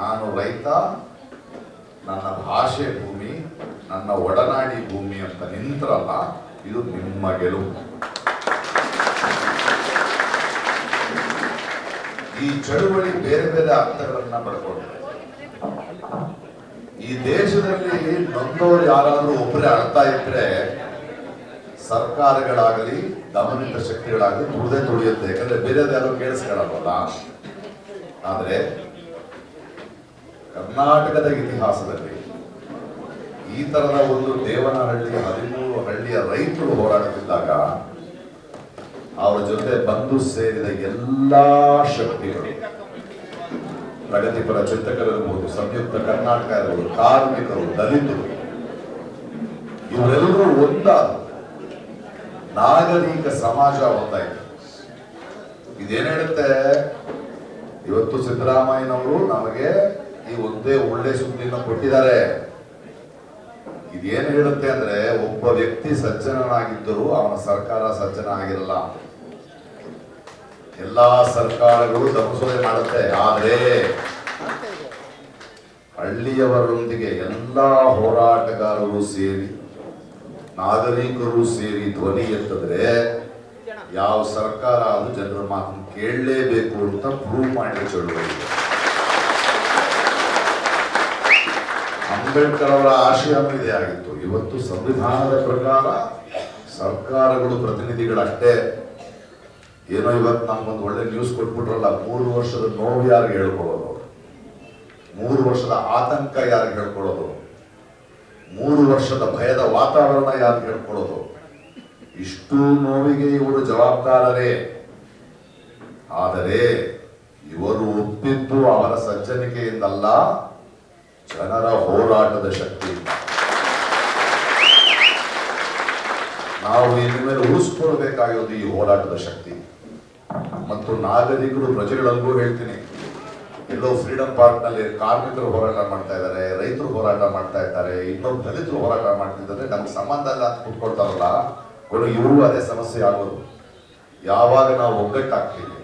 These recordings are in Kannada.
ನಾನು ರೈತ, ನನ್ನ ಭಾಷೆ ಭೂಮಿ, ನನ್ನ ಒಡನಾಡಿ ಭೂಮಿ ಅಂತ ನಿಂತ್ರಲ್ಲ, ಇದು ನಿಮ್ಮ ಗೆಲುವು. ಈ ಚಳುವಳಿ ಬೇರೆ ಬೇರೆ ಅರ್ಥಗಳನ್ನ ಪಡ್ಕೊಂಡಿದೆ ಈ ದೇಶದಲ್ಲಿ ನೊಂದವರು ಯಾರಾದರೂ ಒಬ್ಬರೇ ಅರ್ಥ ಇದ್ರೆ, ಸರ್ಕಾರಗಳಾಗಲಿ, ದಮನಿತ ಶಕ್ತಿಗಳಾಗಲಿ ತುಳಿದೇ ತುಳಿಯುತ್ತೆ ಯಾಕಂದ್ರೆ ಬೇರೆದು ಯಾರು ಕೇಳಿಸ್ಕೊಳ್ಳಲ್ವಲ್ಲ ಆದ್ರೆ ಕರ್ನಾಟಕದ ಇತಿಹಾಸದಲ್ಲಿ ಈ ತರದ ಒಂದು ದೇವನಹಳ್ಳಿ, ಹದಿಮೂರು ಹಳ್ಳಿಯ ರೈತರು ಹೋರಾಡುತ್ತಿದ್ದಾಗ ಅವರ ಜೊತೆ ಬಂದು ಸೇರಿದ ಎಲ್ಲಾ ಶಕ್ತಿಗಳು, ಪ್ರಗತಿಪರ ಚಿಂತಕರಿರ್ಬೋದು, ಸಂಯುಕ್ತ ಕರ್ನಾಟಕ ಇರ್ಬೋದು ಕಾರ್ಮಿಕರು, ದಲಿತರು, ಇವರೆಲ್ಲರೂ ಒಂದಾದ ನಾಗರಿಕ ಸಮಾಜ ಒಂದಾಯ್ತು. ಇದೇನ್ ಹೇಳುತ್ತೆ? ಇವತ್ತು ಸಿದ್ದರಾಮಯ್ಯನವರು ನಮಗೆ ಈ ಒಂದೇ ಒಳ್ಳೆ ಸುದ್ದಿನ ಕೊಟ್ಟಿದ್ದಾರೆ. ಇದೇನು ಹೇಳುತ್ತೆ ಅಂದ್ರೆ, ಒಬ್ಬ ವ್ಯಕ್ತಿ ಸಜ್ಜನನಾಗಿದ್ದರೂ ಅವನ ಸರ್ಕಾರ ಸಜ್ಜನ ಆಗಿರಲ್ಲ. ಎಲ್ಲಾ ಸರ್ಕಾರಗಳು ತಪಸೋದೆ ಮಾಡುತ್ತೆ. ಆದ್ರೆ ಹಳ್ಳಿಯವರೊಂದಿಗೆ ಎಲ್ಲಾ ಹೋರಾಟಗಾರರು ಸೇರಿ, ನಾಗರಿಕರು ಸೇರಿ ಧ್ವನಿ ಎತ್ತಿದ್ರೆ ಯಾವ ಸರ್ಕಾರ ಅದು ಜನರ ಮಾತನ್ನು ಕೇಳಲೇಬೇಕು ಅಂತ ಪ್ರೂವ್ ಮಾಡಿ ಚಳುವಳಿ ಇದು. ಅಂಬೇಡ್ಕರ್ ಅವರ ಆಶಯ ಇದೇ ಆಗಿತ್ತು ಇವತ್ತು ಸಂವಿಧಾನದ ಪ್ರಕಾರ ಸರ್ಕಾರಗಳು, ಪ್ರತಿನಿಧಿಗಳಷ್ಟೇ. ಏನೋ ಇವತ್ತು ನಮ್ಗೊಂದು ಒಳ್ಳೆ ನ್ಯೂಸ್ ಕೊಟ್ಬಿಟ್ರಲ್ಲ, ಮೂರು ವರ್ಷದ ನೋವು ಯಾರಿಗೆ ಹೇಳ್ಕೊಳ್ಳೋದು? ಮೂರು ವರ್ಷದ ಆತಂಕ ಯಾರಿಗೆ ಹೇಳ್ಕೊಳ್ಳೋದು? ಮೂರು ವರ್ಷದ ಭಯದ ವಾತಾವರಣ ಯಾರು ಹೇಳ್ಕೊಳ್ಳೋದು? ಇಷ್ಟು ನೋವಿಗೆ ಇವರು ಜವಾಬ್ದಾರರೇ. ಆದರೆ ಇವರು ಒಪ್ಪಿದ್ದು ಅವರ ಸಜ್ಜನಿಕೆಯಿಂದಲ್ಲ ಜನರ ಹೋರಾಟದ ಶಕ್ತಿ. ನಾವು ಇನ್ನು ಮೇಲೆ ಉಳಿಸ್ಕೊಳ್ಬೇಕಾಗಿರೋದು ಈ ಹೋರಾಟದ ಶಕ್ತಿ. ಮತ್ತು ನಾಗರಿಕರು ಪ್ರಜೆಗಳಲ್ಲೂ ಹೇಳ್ತೀನಿ. ಎಲ್ಲೋ ಫ್ರೀಡಂ ಪಾರ್ಕ್ನಲ್ಲಿ ಕಾರ್ಮಿಕರು ಹೋರಾಟ ಮಾಡ್ತಾ ಇದ್ದಾರೆ, ರೈತರು ಹೋರಾಟ ಮಾಡ್ತಾ ಇದ್ದಾರೆ, ಇನ್ನೊಬ್ಬ ದಲಿತರು ಹೋರಾಟ ಮಾಡ್ತಿದ್ದಾರೆ, ನಮ್ಗೆ ಸಂಬಂಧ ಎಲ್ಲ ಅಂತ ಕುತ್ಕೊಳ್ತಾರಲ್ಲ ಇವರು ಅದೇ ಸಮಸ್ಯೆ ಆಗೋದು. ಯಾವಾಗ ನಾವು ಒಗ್ಗಟ್ಟಾಗ್ತೀವಿ?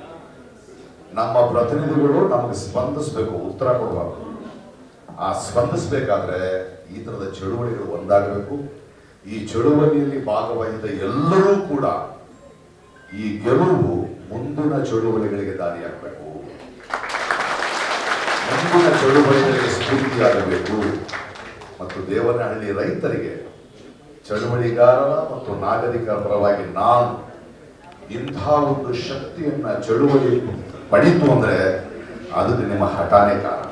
ನಮ್ಮ ಪ್ರತಿನಿಧಿಗಳು ನಮಗೆ ಸ್ಪಂದಿಸಬೇಕು, ಉತ್ತರ ಕೊಡಬಾರ್ದು. ಆ ಸ್ಪಂದಿಸಬೇಕಾದ್ರೆ ಈ ತರದ ಚಳುವಳಿಗಳು ಒಂದಾಗಬೇಕು. ಈ ಚಳುವಳಿಯಲ್ಲಿ ಭಾಗವಹಿಸಿದ ಎಲ್ಲರೂ ಕೂಡ ಈ ಗೆಲುವು ಮುಂದಿನ ಚಳುವಳಿಗಳಿಗೆ ದಾರಿಯಾಗಬೇಕು. ಮುಂದಿನ ಚಳುವಳಿಗಳಿಗೆ ಸ್ಫೂರ್ತಿಯಾಗಬೇಕು. ಮತ್ತು ದೇವನಹಳ್ಳಿ ರೈತರಿಗೆ ಚಳುವಳಿಗಾರರ ಮತ್ತು ನಾಗರಿಕರ ಪರವಾಗಿ ನಾನು ಇಂಥ ಒಂದು ಶಕ್ತಿಯನ್ನ, ಚಳುವಳಿ ಪಡೀತು ಅಂದ್ರೆ ಅದಕ್ಕೆ ನಿಮ್ಮ ಹಠಾನೇ ಕಾರಣ.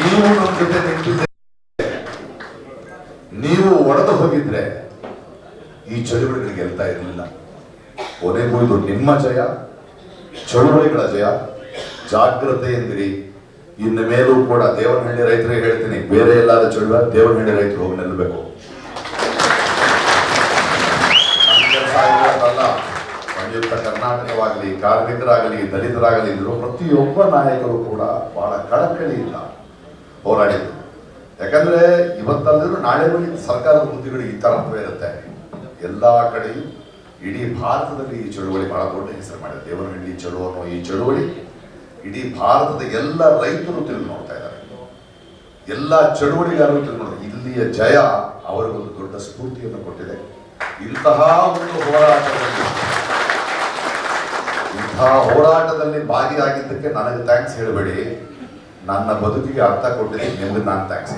ನೀವು ನಮ್ಮ ಜೊತೆ ನಿಂತಿದ್ದೆ ನೀವು ಒಡೆದು ಹೋಗಿದ್ರೆ ಈ ಚಳುವಳಿಗಳು ಗೆಲ್ತಾ ಇರಲಿಲ್ಲ. ಕೊನೆಗೂ ಇದು ನಿಮ್ಮ ಜಯ, ಚಳುವಳಿಗಳ ಜಯ. ಜಾಗ್ರತೆ ಎಂದಿರಿ. ಇನ್ನು ಮೇಲೂ ಕೂಡ ದೇವನಹಳ್ಳಿ ರೈತರಿಗೆ ಹೇಳ್ತೀನಿ, ಬೇರೆ ಎಲ್ಲಾದ ಚಳುವ ದೇವನಹಳ್ಳಿ ರೈತರು ಹೋಗಿ ನಿಲ್ಲಬೇಕು. ಕರ್ನಾಟಕವಾಗಲಿ, ಕಾರ್ಮಿಕರಾಗಲಿ, ದಲಿತರಾಗಲಿ ಇದ್ರು ಪ್ರತಿಯೊಬ್ಬ ನಾಯಕರು ಕೂಡ ಬಹಳ ಕಳಕಳಿಯಿಂದ ಹೋರಾಡಿದ್ರು. ಯಾಕಂದ್ರೆ ಇವತ್ತಲ್ಲಿದ್ರು ನಾಳೆ ಬಳಿ ಸರ್ಕಾರದ ಹುದ್ದೆಗಳು ಈ ತರಹವೇ ಇರುತ್ತೆ. ಎಲ್ಲ ಕಡೆಯೂ ಇಡೀ ಭಾರತದಲ್ಲಿ ಈ ಚಳುವಳಿ ಬಹಳ ದೊಡ್ಡ ಹೆಸರು ಮಾಡಿದೆ. ದೇವನಹಳ್ಳಿ ಚಳುವ ಅನ್ನೋ ಈ ಚಳುವಳಿ ಇಡೀ ಭಾರತದ ಎಲ್ಲ ರೈತರು ತಿರುಗಿ ನೋಡ್ತಾ ಇದ್ದಾರೆ. ಎಲ್ಲ ಚಳುವಳಿಗಾರರು ತಿರುಗಿ ಇಲ್ಲಿಯ ಜಯ ಅವರಿಗೊಂದು ದೊಡ್ಡ ಸ್ಫೂರ್ತಿಯನ್ನು ಕೊಟ್ಟಿದೆ. ಇಂತಹ ಒಂದು ಹೋರಾಟದಲ್ಲಿ, ಇಂತಹ ಹೋರಾಟದಲ್ಲಿ ಭಾಗಿಯಾಗಿದ್ದಕ್ಕೆ ನನಗೆ ಥ್ಯಾಂಕ್ಸ್ ಹೇಳಬೇಡಿ. ನನ್ನ ಬದುಕಿಗೆ ಅರ್ಥ ಕೊಟ್ಟಿದ್ದೀನಿ ನಿಮ್ಗೆ ನಾನು ಥ್ಯಾಂಕ್ಸ್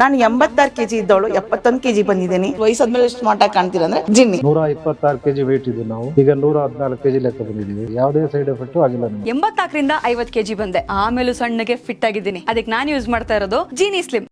ನಾನು ಎಂಬತ್ತಾರು ಕೆಜಿ ಇದ್ದವಳು ಎಪ್ಪತ್ತೊಂದು ಕೆಜಿ ಬಂದಿದ್ದೀನಿ. ವಯಸ್ಸಾದ್ಮೇಲೆ ಸ್ಮಾರ್ಟ್ ಆಗಿ ಕಾಣ್ತೀರಾ ಅಂದ್ರೆ ಜಿನ್ನಿ. ನೂರ ಇಪ್ಪತ್ತಾರು ಕೆಜಿ ವೇಟ್ ಇದ್ದು ನಾವು. ಈಗ ನೂರ ಹದಿನಾಲ್ಕು ಕೆಜಿ ಲೆಕ್ಕ ಬಂದಿದ್ದೀವಿ. ಯಾವುದೇ ಸೈಡ್ ಎಫೆಕ್ಟ್ ಆಗಿಲ್ಲ ನಮಗೆ. ಎಂಬತ್ನಾಲ್ಕರಿಂದ ಐವತ್ ಕೆಜಿ ಬಂದೆ. ಆಮೇಲೆ ಸಣ್ಣಗೆ ಫಿಟ್ ಆಗಿದ್ದೀನಿ. ಅದಕ್ಕೆ ನಾನು ಯೂಸ್ ಮಾಡ್ತಾ ಇರೋದು ಜೀನಿ ಸ್ಲಿಮ್